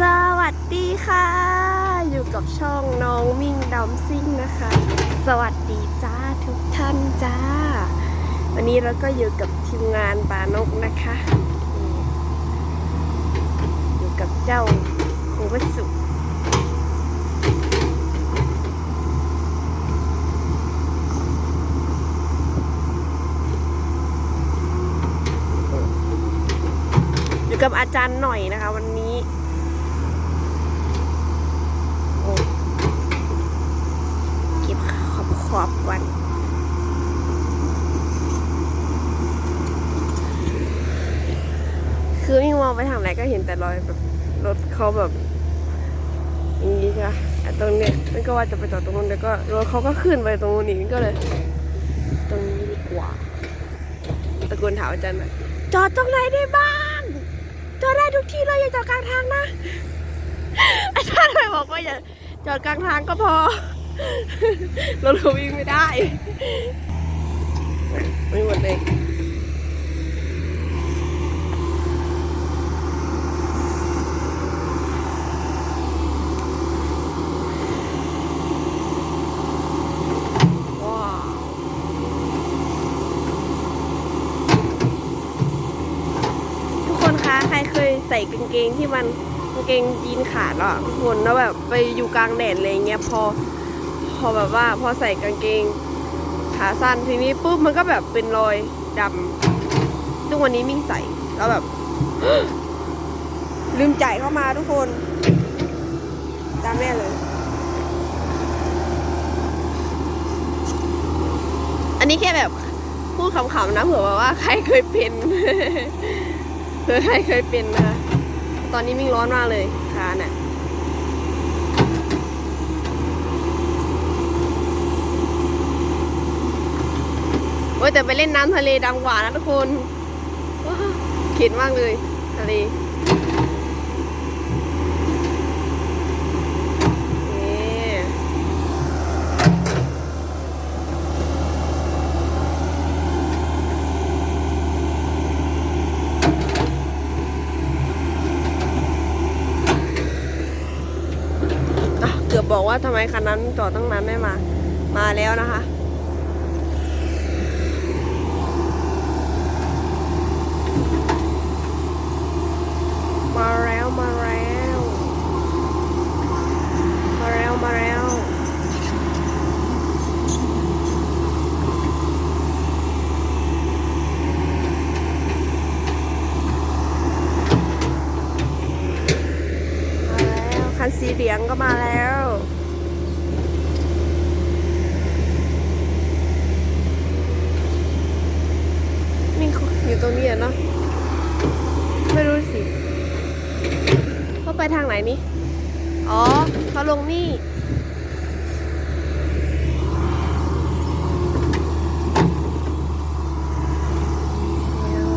สวัสดีค่ะ อยู่กับช่องน้องมิ่งดำซิ่งนะคะ สวัสดีจ้าทุกท่านจ้า วันนี้เราก็อยู่กับทีมงานปานกนะคะ อยู่กับเจ้าครูวสุอยู่กับอาจารย์หน่อยนะคะ วันนี้โอ้เก็บข อบขอบๆวันคือมิ่งมองไปทางไหนก็เห็นแต่รอยแบบรถเขาแบบอย่างนี้ใช่ไหมอะตรงเนี้ยมันก็ว่าจะไปจอดตรงนู้นแต่ก็รถเขาก็ขึ้นไปตรงนู้นอีกก็เลย ตรงนี้ดีกว่าตะโกนถามอาจารย์หน่อยจอดตรงไหนได้บ้างจอดได้ทุกที่เลยอย่าจอดกลางทางนะอาจารย์เลยบอกว่าอย่าจอดกลางทางก็พอ รถเราวิ่งไม่ได้ ไม่หมดเลยว้าวทุกคนคะใครเคยใส่กางเกงที่มันกางเกงยีนขาดหรอทุกคนแล้วแบบไปอยู่กลางแดดอะไรเงี้ยพอ อแบบว่าพอใส่กางเกงขาสั้นทีนี้ปุ๊บมันก็แบบเป็นรอยดำซึ่งวันนี้มิ่งใส่แล้วแบบ ลืมจ่ายเข้ามาทุกคนจำแน่เลย อันนี้แค่แบบพูดขำๆนะเผื่อว่าใครเคยเป็นเผื่อใครเคยเป็นนะ ตอนนี้มิ่งร้อนมากเลยขาน่ะ อ้ยแต่ไปเล่นน้ำทะเลดำกว่านะทุกคนเข็ดมากเลยทะเลเกือบบอกว่าทำไมคันนั้นจอดตั้งนานไม่มา มาแล้วนะคะ มาแล้วมาแล้ว มาแล้วมาแล้วมาแล้วคันสีเหลืองก็มาแล้ว นี่อยู่ตรงนี้อะเนาะ ไม่รู้สิ เขา ไปทางไหนนี่ อ๋อเขาลงนี่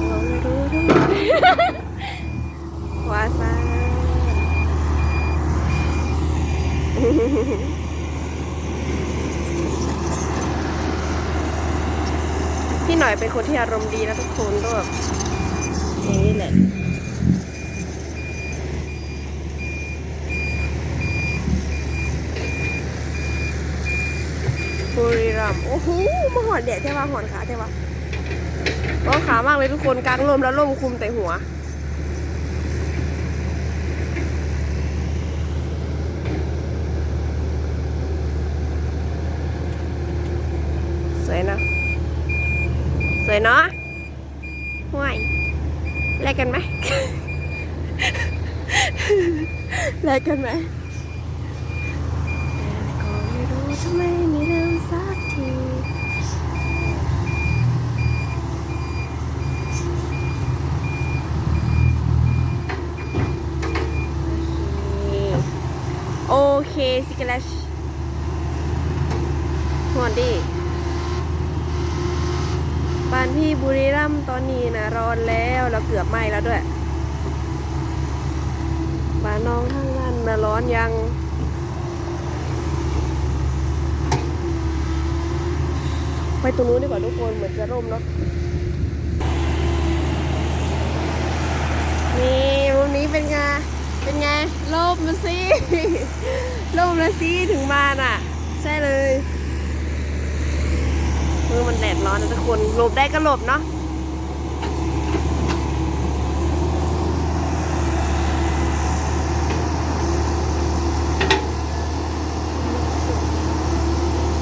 เราไม่าพี่หน่อยเป็นคนที่อารมณ์ดีนะทุกคนก็แบบอย่างนี้แหละ บุรีรัมย์โอ้โหมาหอนแดดใช่ปะหอนขาใช่ปะร้อนขามากเลยทุกคนกลางลมแล้วลมคุมแต่หัวสวยนะสวยเนาะห่วยแลกกันไหมแลกกันไหมก็ไม่รู้ทำไมไม่เริ่มสัก โอเคสิกเลชหวนดีบ้านพี่บุรีรัมย์ตอนนี้นะร้อนแล้วเราเกือบไหม้แล้วด้วยบ้านน้องทางนั้นนะร้อนยัง ไปตรงนู้นดีกว่าทุกคนเหมือนจะร่มเนาะนี่มุมนี้เป็นไงเป็นไงร่มาสิร่มาสิถึงบ้านอะ ใช่เลยมือมันแดดร้อนนะทุกคนหลบได้ก็หลบเนาะ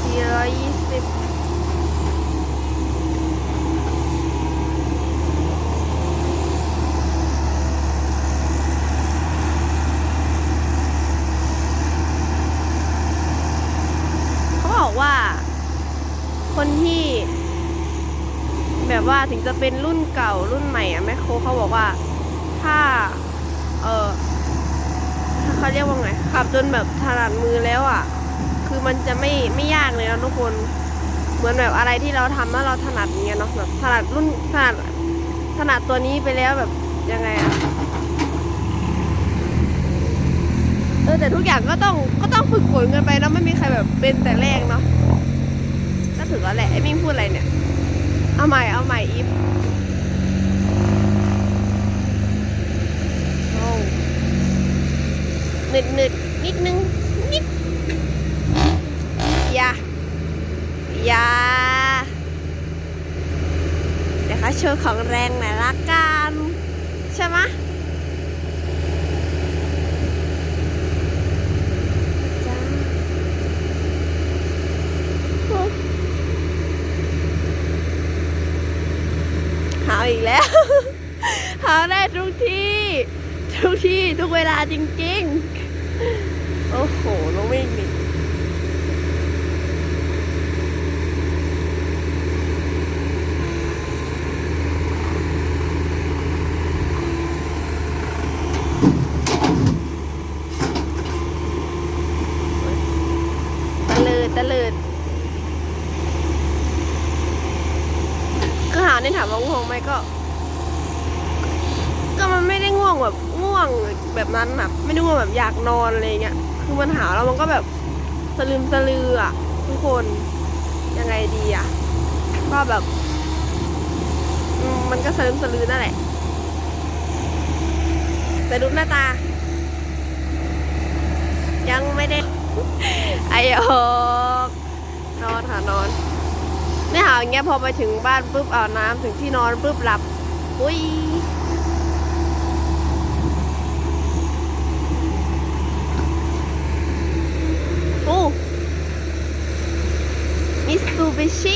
สี่ร้อยยี่สิบเขาบอกว่า คนที่ แบบว่าถึง จะเป็นรุ่นเก่ารุ่นใหม่อะแม่โคเขาบอกว่าถ้า เออถ้าเขาเรียกว่าไงขับจนแบบถนัดมือแล้วอะคือมันจะไม่ไม่ยากเลยนะทุกคน เหมือนแบบอะไรที่เราทำแล้วเราถนัดอย่างเงี้ยเนาะแบบถนัดรุ่นถนัดถนัดตัวนี้ไปแล้วแบบยังไงอะเออแต่ทุกอย่างก็ต้องก็ต้องฝึกฝนกันไปแล้วไม่มีใครแบบเป็นแต่แรกเนาะก็ถือว่าแหละไอ้มิ่งพูดอะไรเนี่ย เอาใหม่ เอาใหม่อีฟโอ้หนึดหนึดนิดนึง นิด อย่า อย่า เดี๋ยวเขาโชว์ของแรงหน่อยละกัน ใช่ไหมะจ้าโอ้หาวอีก แล้ว หาได้ทุกที่ ทุกที่ทุกเวลาจริงๆ โอ้โหน้องวิ่งนี่ ตะเลิดตะเลิด คือหาในถามว่าง่วงไหมก็ ก็มันไม่ได้ง่วงแบบง่วงแบบนั้นแบบไม่ได้ง่วงแบบอยากนอนอะไรเงี้ยคือมันหาวแล้วมันก็แบบสลืมสลืออะทุกคนยังไงดีอะก็แบบ มันก็สลืมสลือนั่นแหละ แต่ดูหน้าตา ยังไม่ได้ไอออกนอนค่ะนอน หาวอย่างเงี้ยพอไปถึงบ้านปุ๊บเอาน้ำถึงที่นอนปุ๊บหลับอุ้ยโอ้มิซูบิชิ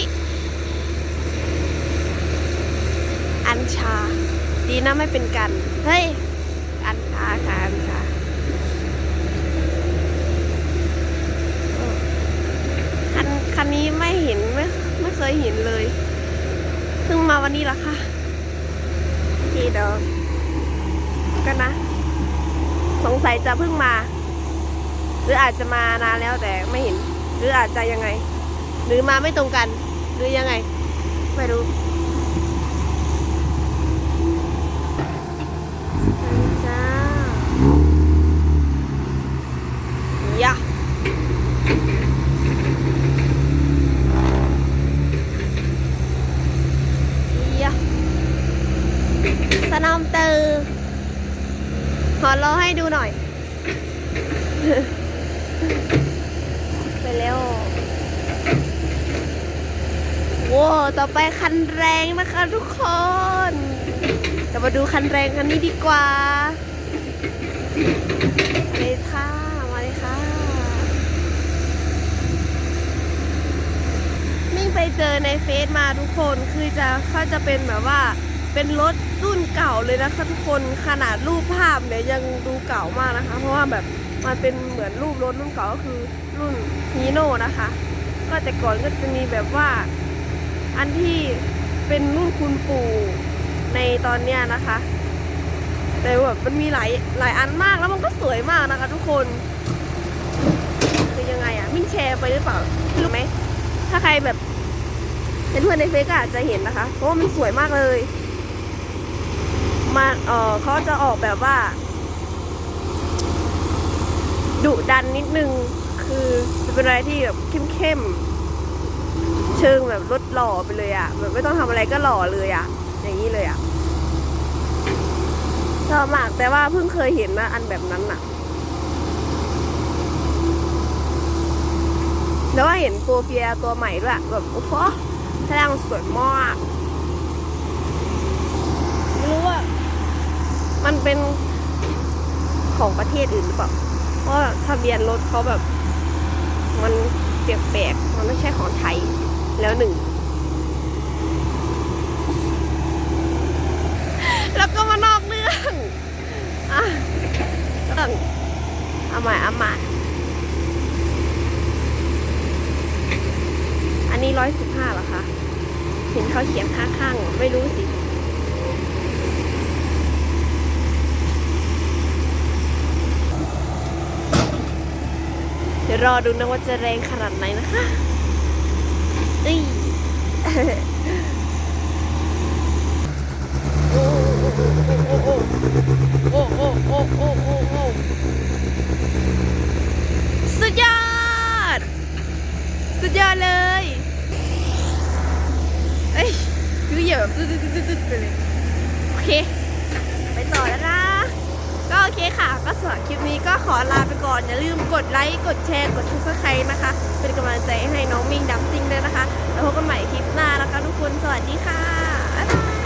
อันชา ดีนะไม่เป็นกัน เฮ้ย อันชาค่ะอันชาคันคันนี้ไม่เห็นไม่ไม่ เคยเห็นเลย เพิ่งมาวันนี้ละค่ะทีเดียวกันนะ สงสัยจะเพิ่งมา หรืออาจจะมานานแล้วแต่ไม่เห็น หรืออาจจะยังไง หรือมาไม่ตรงกัน หรือยังไง ไม่รู้จ้ายะ ยะสนอมเตอร์ข อรอให้ดูหน่อย ไปแล้วโว้วต่อไปคันแรงนะคะทุกคนจะมาดูคันแรงคันนี้ดีกว่ามาเลยค่ะ มาเลยค่ะมิ่งไปเจอในเฟซมาทุกคน คือจะเขาจะเป็นแบบว่า เป็นรถรุ่นเก่าเลยนะคะทุกคนขนาดรูปภาพเนี่ยยังดูเก่ามากนะคะ เพราะว่าแบบมันเป็นเหมือนรูปรถรุ่นเก่าก็คือรุ่นฮีโน่นะคะ ก็แต่ก่อนก็จะมีแบบว่า อันที่เป็นรุ่นคุณปู่ในตอนเนี้ยนะคะ แต่แบบมันมีหลายหลายอันมากแล้วมันก็สวยมากนะคะ ทุกคน คือยังไงอะมิ่งแชร์ไปหรือเปล่ารู้ไหมถ้าใครแบบเป็นเพื่อนในเฟซก็อาจจะเห็นนะคะ เพราะว่ามันสวยมากเลย มาเออเขาจะออกแบบว่าดุดันนิดนึง คือจะเป็นอะไรที่แบบเข้มเข้เชิงแบบรถหล่อไปเลยอะ่ะแบบไม่ต้องทำอะไรก็หล่อเลยอะ่ะ อย่างนี้เลยอะ่ะชอบมากแต่ว่าเพิ่งเคยเห็นนะอันแบบนั้นอะ่ะแล้วว่าเห็นโฟเฟียตัวใหม่ด้วยแบบโอ้โหแสดงสวยมากไม่รู้ว่า มันเป็นของประเทศอื่นหรือเปล่า เพราะทะเบียนรถเขาแบบ มันแปลกๆมันไม่ใช่ของไทยแล้วหนึ่ง แล้วก็มานอกเรื่องอะต้องเอาใหม่เอาใหม่อันนี้ร้อยสิบห้าเหรอคะ เห็นเขาเขียนข้างๆ ไม่รู้สิ เดี๋ยว รอดูนะว่าจะแรงขนาดไหนนะคะอีโอ้โอ้โอ้โอ้โอ้โอ้โอ้โอ้สุดยอด สุดยอดเลยเอ้ยคืออย่าแบบตึ๊ดๆๆๆไปเลย โอเค ไปต่อแล้วนะ ก็โอเคค่ะ ก็สำหรับคลิปนี้ก็ขอลาไปก่อน อย่าลืมกดไลค์กดแชร์กดทุกข์ใครนะคะ เป็นกำลังใจให้น้องมิงดัมซิงเลยนะคะ แล้วพบกันใหม่คลิปหน้าแล้ะคะทุกคนสวัสดีค่ะ